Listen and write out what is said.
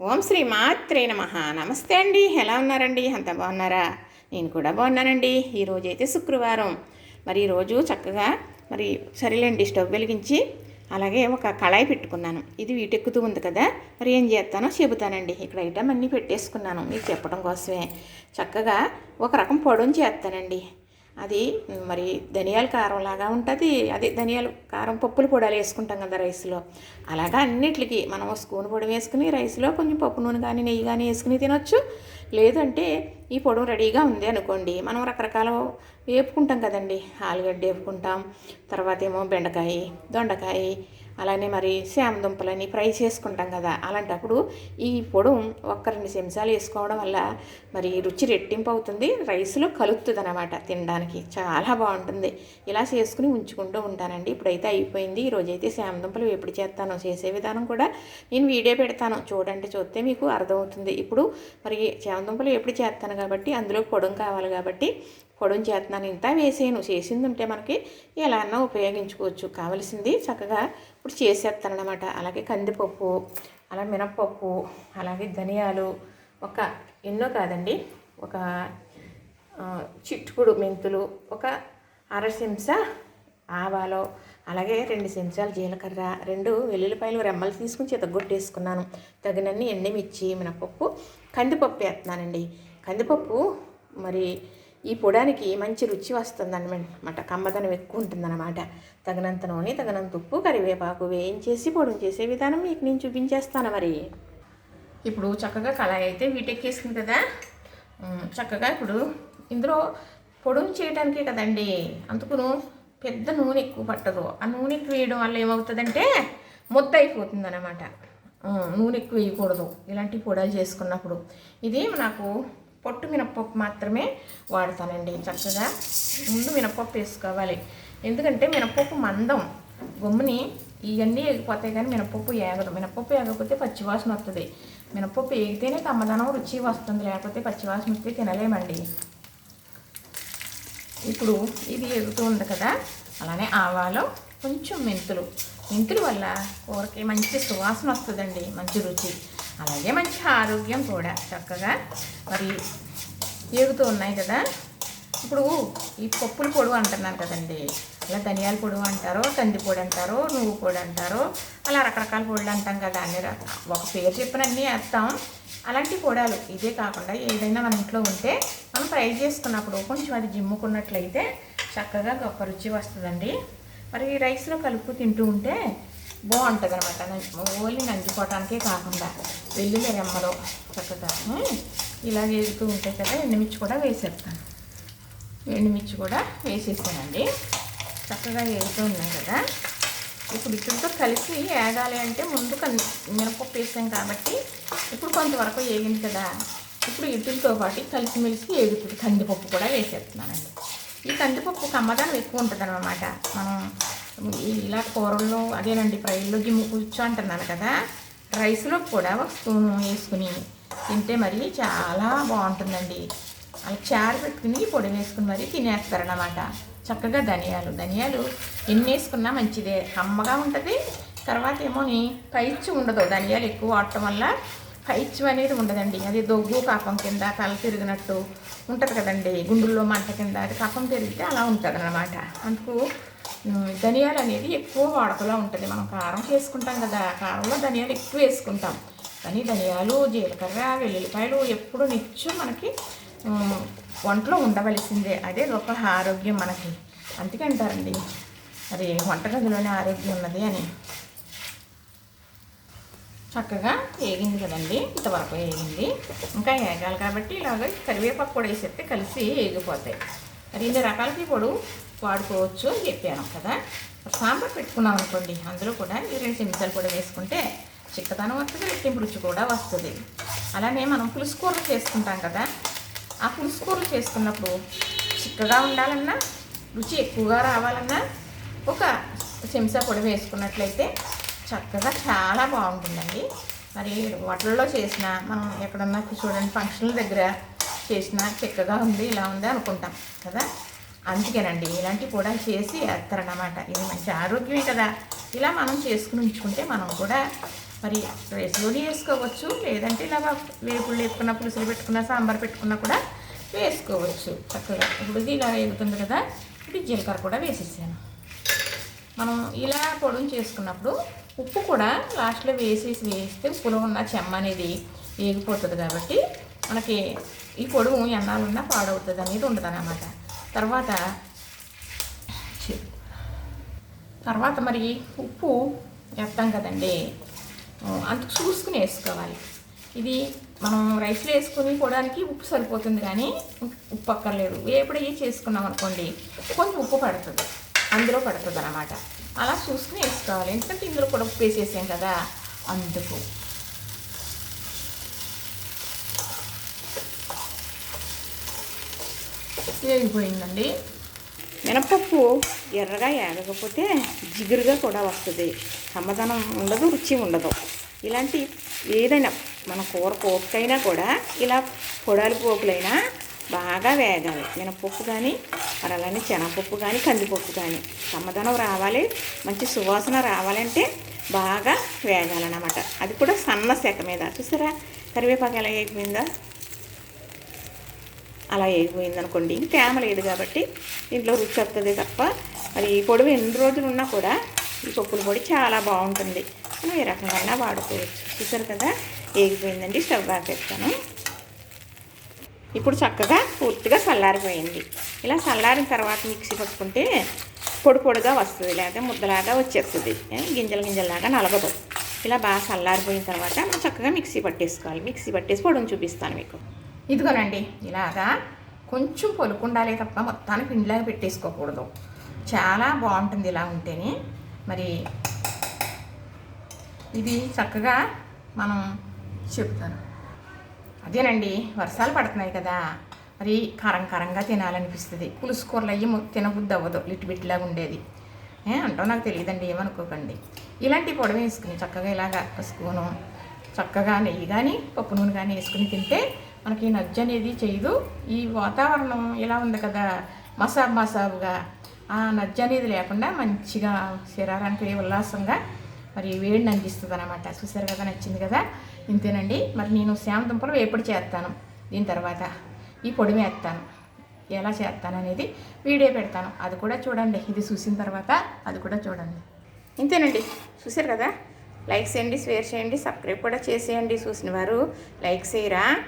ఓం శ్రీ మాత్రే నమ. నమస్తే అండి. ఎలా ఉన్నారండి? అంత బాగున్నారా? నేను కూడా బాగున్నానండి. ఈరోజు అయితే శుక్రవారం. మరి ఈరోజు చక్కగా మరి సరేలేండి స్టవ్ వెలిగించి అలాగే ఒక కళాయి పెట్టుకున్నాను. ఇది వీటెక్కుతూ ఉంది కదా మరి ఏం చేస్తానో చెబుతానండి. ఇక్కడ ఐటమ్ అన్నీ పెట్టేసుకున్నాను. మీకు చెప్పడం కోసమే. చక్కగా ఒక రకం పొడుని చేస్తానండి. అది మరి ధనియాల కారంలాగా ఉంటుంది. అదే ధనియాలు కారం పప్పుల పొడాలు వేసుకుంటాం కదా రైస్లో. అలాగా అన్నిటికి మనం స్పూన్ పొడి వేసుకుని రైస్లో కొంచెం పప్పు నూనె కానీ నెయ్యి కానీ వేసుకుని తినొచ్చు. లేదంటే ఈ పొడవు రెడీగా ఉంది అనుకోండి. మనం రకరకాల వేపుకుంటాం కదండి. ఆలుగడ్డ వేపుకుంటాం. తర్వాత ఏమో బెండకాయ దొండకాయ అలానే మరి శామ దుంపలని ఫ్రై చేసుకుంటాం కదా అలాంటప్పుడు ఈ పొడు ఒక్క రెండు చెంచాలు వేసుకోవడం వల్ల మరి రుచి రెట్టింపు అవుతుంది రైస్లో కలుపుతుంది అనమాట తినడానికి. చాలా బాగుంటుంది. ఇలా చేసుకుని ఉంచుకుంటూ ఉంటానండి. ఇప్పుడైతే అయిపోయింది. ఈరోజైతే శామ దుంపలు ఎప్పుడు చేస్తానో చేసే విధానం కూడా నేను వీడియో పెడతాను. చూడండి చూస్తే మీకు అర్థమవుతుంది. ఇప్పుడు మరి శామ దుంపలు ఎప్పుడు చేస్తాను కాబట్టి అందులో పొడం కావాలి కాబట్టి పొడం చేస్తున్నాను ఇంత వేసేయను చేసింది ఉంటే మనకి ఎలా అన్నా ఉపయోగించుకోవచ్చు. కావలసింది చక్కగా ఇప్పుడు చేసేస్తానమాట అలాగే కందిపప్పు అలా మినప్పప్పు అలాగే ధనియాలు ఒక ఎన్నో కాదండి ఒక చిట్టుకుడు మెంతులు ఒక అర చెంచా ఆవాలు అలాగే రెండు చెంచాలు జీలకర్ర రెండు వెల్లుల్లిపాయలు రెమ్మలు తీసుకుని చితగొట్టేసుకున్నాను తగినన్ని ఎండుమిర్చి మినపప్పు కందిపప్పు వేస్తున్నానండి. కందిపప్పు మరి ఈ పొడానికి మంచి రుచి వస్తుందన్నమాట. కమ్మదనం ఎక్కువ ఉంటుందన్నమాట. తగినంత నూనె తగినంత ఉప్పు కరివేపాకు వేయించేసి పొడుం చేసే విధానం మీకు నేను చూపించేస్తాను మరి. ఇప్పుడు చక్కగా కళాయి అయితే వీటెక్కేసింది కదా. చక్కగా ఇప్పుడు ఇందులో పొడుం చేయడానికే కదండి. అందుకును పెద్ద నూనె ఎక్కువ పట్టదు. ఆ నూనె ఎక్కువ వేయడం వల్ల ఏమవుతుందంటే ముద్ద అయిపోతుంది అనమాట నూనె ఎక్కువ వేయకూడదు. ఇలాంటి పొడాలు చేసుకున్నప్పుడు. ఇది నాకు పొట్టు మినప్పప్పు మాత్రమే వాడతానండి చక్కగా. ముందు మినప్పప్పు వేసుకోవాలి. ఎందుకంటే మినప్పప్పు మందం. గమ్ముని ఇవన్నీ ఎగిపోతాయి కానీ మినపప్పు ఏగదు. మినపప్పు ఏగకపోతే పచ్చివాసన వస్తుంది మినపప్పు ఏగితేనే కమ్మదనం రుచి వస్తుంది. లేకపోతే పచ్చివాసన వస్తే తినలేమండి. ఇప్పుడు ఇది ఎగుతూ ఉంది కదా. అలానే ఆవాలు కొంచెం మెంతులు. మెంతుల వల్ల కూరకి మంచి సువాసన వస్తుందండి. మంచి రుచి. అలాగే మంచి ఆరోగ్యం కూడా చక్కగా మరి ఏగుతూ ఉన్నాయి కదా. ఇప్పుడు ఈ పప్పుల పొడవు అంటున్నాను కదండి. అలా ధనియాల పొడవు అంటారో కంది పొడి అంటారో నువ్వు పొడి అంటారో అలా రకరకాల పొడులు అంటాం కదా. అన్ని ఒక పేరు చెప్పిన అన్నీ వేస్తాం. అలాంటి పొడాలు ఇదే కాకుండా ఏదైనా మన ఇంట్లో ఉంటే మనం ఫ్రై చేసుకున్నప్పుడు కొంచెం అది జిమ్ముకున్నట్లయితే చక్కగా గొప్ప రుచి వస్తుందండి. మరి ఈ రైస్లో కలుపు తింటూ ఉంటే బాగుంటుంది అనమాట ఓన్లీ నంచుకోవటానికే కాకుండా వెల్లుల్లి రెమ్మలు చక్కగా ఇలా వేస్తూ ఉంటాయి కదా ఎండుమిర్చి కూడా వేసేస్తాను. ఎండుమిర్చి కూడా వేసేసానండి. చక్కగా వేగుతూ ఉన్నాయి కదా. ఇప్పుడు ఇటుతో కలిసి ఏగాలి అంటే ముందు మినపప్పు వేసాం కాబట్టి ఇప్పుడు కొంతవరకు ఏగింది కదా. ఇప్పుడు ఇటులతో పాటు కలిసిమెలిసి ఏగుతుంది కందిపప్పు కూడా వేసేస్తున్నానండి. ఈ కందిపప్పు కమ్మదానం ఎక్కువ ఉంటుంది అనమాట మనం ఇలా కూరల్లో అదేనండి ఫ్రైల్లో గిమ్ము కూర్చో అంటున్నాను కదా. రైస్లో కూడా ఒక స్పూను వేసుకుని తింటే మరి చాలా బాగుంటుందండి. అలా చారు పెట్టుకుని పొడి వేసుకుని మరి తినేస్తారన్నమాట. చక్కగా ధనియాలు ధనియాలు ఎన్ని వేసుకున్నా మంచిదే. కమ్మగా ఉంటుంది తర్వాత ఏమోని పైచ్చు ఉండదు. ధనియాలు ఎక్కువ వాడటం వల్ల పైచ్చు అనేది ఉండదండి. అది దొగ్గు కాపం కింద తల తిరిగినట్టు ఉంటుంది కదండి. గుండెల్లో మంట కింద అది కాపం తిరిగితే అలా ఉంటుంది అనమాట అందుకు ధనియాలు అనేది ఎక్కువ వాడకలో ఉంటుంది. మనం కారం చేసుకుంటాం కదా కారంలో ధనియాలు ఎక్కువ వేసుకుంటాం. కానీ ధనియాలు జీలకర్ర వెల్లుల్లిపాయలు ఎప్పుడు నిత్యం మనకి వంటలో ఉండవలసిందే. అదే గొప్ప ఆరోగ్యం మనకి. అందుకే అంటారండి. అది వంటగదిలోనే ఆరోగ్యం ఉన్నది అని. చక్కగా వేగింది కదండి. ఇంతవరకు వేగింది. ఇంకా వేగాలి కాబట్టి ఇలాగ కరివేపాకు కూడా వేసేస్తే కలిసి వేగిపోతాయి. రెండు ఇన్ని రకాలకి పొడు వాడుకోవచ్చు అని చెప్పాను కదా. సాంబార్ పెట్టుకున్నాం అనుకోండి అందులో కూడా ఈ రెండు చెంచాలు కూడా వేసుకుంటే చిక్కదనం వస్తుంది రెట్టింపు రుచి కూడా వస్తుంది. అలానే మనం పులుసు కూరలు చేసుకుంటాం కదా. ఆ పులుసు కూరలు చేసుకున్నప్పుడు చిక్కగా ఉండాలన్నా రుచి ఎక్కువగా రావాలన్నా ఒక చెంచా పొడి వేసుకున్నట్లయితే చక్కగా చాలా బాగుంటుందండి. మరి హోటల్లో చేసిన మనం ఎక్కడన్నా చూడండి ఫంక్షన్ల దగ్గర చేసిన చిక్కగా ఉంది ఇలా ఉంది అనుకుంటాం కదా? అందుకేనండి ఇలాంటివి కూడా చేసి వేస్తారన్నమాట ఇది మంచి ఆరోగ్యమే కదా? ఇలా మనం చేసుకుని ఉంచుకుంటే మనం కూడా మరి రైస్లోనే వేసుకోవచ్చు. లేదంటే ఇలా వేపులు లేపుకున్న పులుసులు పెట్టుకున్న సాంబార్ పెట్టుకున్నా కూడా వేసుకోవచ్చు. చక్కగా. ఇప్పుడు ఇది ఇలా వేగుతుంది కదా? ఇప్పుడు జీలకర్ర కూడా వేసేసాను. మనం ఇలా పొడుము చేసుకున్నప్పుడు ఉప్పు కూడా లాస్ట్లో వేసేసి వేస్తే ఉప్పులో ఉన్న చెమ్మ అనేది వేగిపోతుంది కాబట్టి మనకి ఈ పొడుగు ఎన్నాళ్ళున్నా పాడవుతుంది అనేది ఉండదు అన్నమాట తర్వాత తర్వాత మరి ఉప్పు వేస్తాం కదండి. అంత చూసుకుని వేసుకోవాలి. ఇది మనం రైస్లో వేసుకుని పోవడానికి ఉప్పు సరిపోతుంది కానీ ఉప్పు అక్కర్లేదు. వేపుడు చేసుకున్నాం అనుకోండి కొంచెం ఉప్పు పడుతుంది. అందులో పడుతుంది అనమాట అలా చూసుకుని వేసుకోవాలి. ఎందుకంటే ఇందులో కూడా ఉప్పు వేసేసాం కదా. అందుకు వేగిపోయిందండి మినపప్పు ఎర్రగా ఏగకపోతే జిగురుగా కూడా వస్తుంది. సమాధానం ఉండదు రుచి ఉండదు. ఇలాంటి ఏదైనా మన కూర పోపుకైనా కూడా ఇలా పొడాలి పోపులైనా బాగా వేగాలి. మినపప్పు కానీ మరి అలానే శనగపప్పు కానీ కందిపప్పు కానీ సమాధానం రావాలి మంచి సువాసన రావాలంటే బాగా వేగాలన్నమాట. అది కూడా సన్న శాఖ మీద. చూసారా? కరివేపాకు ఎలా అయిపోయిందా అలా వేగిపోయింది అనుకోండి ఇంక తేమ లేదు కాబట్టి దీంట్లో రుచి వస్తుంది తప్ప మరి ఈ పొడవు ఎన్ని రోజులు ఉన్నా కూడా ఈ పప్పుల పొడి చాలా బాగుంటుంది. మనం ఏ రకంగా వాడుకోవచ్చు. చూసారు కదా? వేగిపోయిందండి స్టవ్ ఆపేస్తాను. ఇప్పుడు చక్కగా పూర్తిగా చల్లారిపోయింది. ఇలా చల్లారిన తర్వాత మిక్సీ పట్టుకుంటే పొడి పొడిగా వస్తుంది లేకపోతే ముద్దలాగా వచ్చేస్తుంది. గింజల గింజలు గింజలలాగా నలగదు. ఇలా బాగా చల్లారిపోయిన తర్వాత మనం చక్కగా మిక్సీ పట్టేసుకోవాలి. మిక్సీ పట్టేసి పొడిని చూపిస్తాను మీకు. ఇదిగోనండి ఇలాగా కొంచెం పొలుకుండాలి తప్ప మొత్తానికి పిండిలాగా పెట్టేసుకోకూడదు. చాలా బాగుంటుంది ఇలా ఉంటేనే. మరి ఇది చక్కగా మనం చెప్తాను. అదేనండి వర్షాలు పడుతున్నాయి కదా. మరి కారం కారంగా తినాలనిపిస్తుంది. పులుసు కూరలు అయ్యి మొ- తినబుద్ధి అవ్వదు లిట్ ఉండేది. ఏ అంటో నాకు తెలియదండి ఏమనుకోకండి. ఇలాంటి పొడవ వేసుకుని చక్కగా ఇలాగా స్పూను చక్కగా నెయ్యి కానీ పప్పు నూనె కానీ వేసుకుని తింటే మనకి నజ్జు అనేది చేయదు. ఈ వాతావరణం ఇలా ఉంది కదా? మసాబ్ మసాబుగా. ఆ నజ్జు అనేది లేకుండా మంచిగా శరీరానికి ఉల్లాసంగా మరి వేడిని అందిస్తుంది అనమాట చూసారు కదా? నచ్చింది కదా? ఇంతేనండి. మరి నేను శ్యామ దుంపలు వేపుడు చేస్తాను. దీని తర్వాత ఈ పొడి వేస్తాను. ఎలా చేస్తాను అనేది వీడియో పెడతాను. అది కూడా చూడండి. ఇది చూసిన తర్వాత అది కూడా చూడండి. ఇంతేనండి. చూసారు కదా? లైక్ చేయండి షేర్ చేయండి సబ్స్క్రైబ్ కూడా చేసేయండి చూసిన వారు. లైక్ చేయరా?